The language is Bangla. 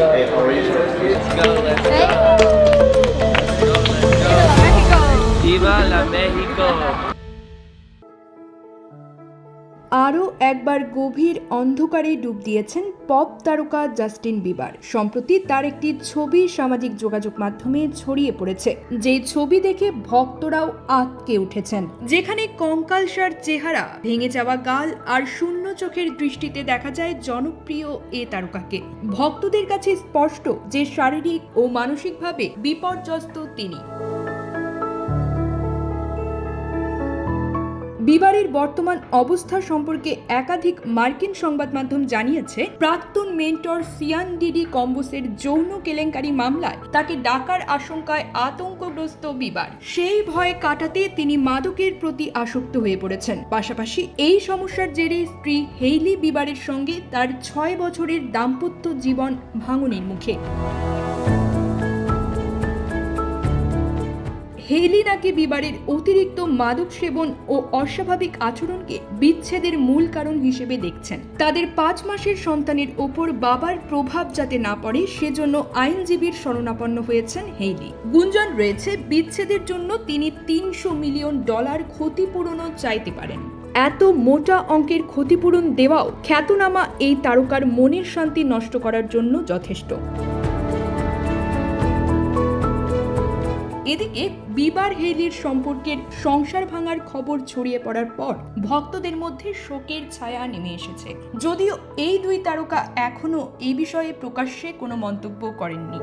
Let's go, let's go. একবার গভীর অন্ধকারে ডুব দিয়েছেন পপ তারকা জাস্টিন বিবার। সম্প্রতি তার একটি ছবি সামাজিক যোগাযোগ মাধ্যমে ছড়িয়ে পড়েছে। যেই ছবি দেখে ভক্তরাও আটকে উঠেছেন। যেখানে কঙ্কালসার চেহারা, ভেঙে যাওয়া গাল আর শূন্য চোখের দৃষ্টিতে দেখা যায় জনপ্রিয় এ তারকাকে। ভক্তদের কাছে স্পষ্ট যে শারীরিক ও মানসিকভাবে বিপর্যস্ত তিনি। বিবারের বর্তমান অবস্থা সম্পর্কে একাধিক মার্কিন সংবাদ মাধ্যম জানিয়েছে, প্রাক্তন মেন্টর সিয়ান ডিডি কম্বোসের যৌন কেলেঙ্কারি মামলায় তাকে ডাকার আশঙ্কায় আতঙ্কগ্রস্ত বিবার। সেই ভয় কাটাতে তিনি মাদকের প্রতি আসক্ত হয়ে পড়েছেন। পাশাপাশি এই সমস্যার জেরে স্ত্রী হেইলি বিবারের সঙ্গে তার ছয় বছরের দাম্পত্য জীবন ভাঙনের মুখে। হেলি নাকি বিবারের অতিরিক্ত মাদক সেবন ও অস্বাভাবিক আচরণকে বিচ্ছেদের মূল কারণ হিসেবে দেখছেন। তাদের পাঁচ মাসের সন্তানের ওপর বাবার প্রভাব যাতে না পড়ে, সেজন্য আইনজীবীর শরণাপন্ন হয়েছেন হেইলি গুঞ্জন রয়েছে, বিচ্ছেদের জন্য তিনি তিনশো মিলিয়ন ডলার ক্ষতিপূরণও চাইতে পারেন। এত মোটা অঙ্কের ক্ষতিপূরণ দেওয়াও খ্যাতনামা এই তারকার মনের শান্তি নষ্ট করার জন্য যথেষ্ট। এদিকে বিবার হেলির সম্পর্কের সংসার ভাঙার খবর ছড়িয়ে পড়ার পর ভক্তদের মধ্যে শোকের ছায়া নেমে এসেছে। যদিও এই দুই তারকা এখনও এই বিষয়ে প্রকাশ্যে কোনো মন্তব্য করেননি।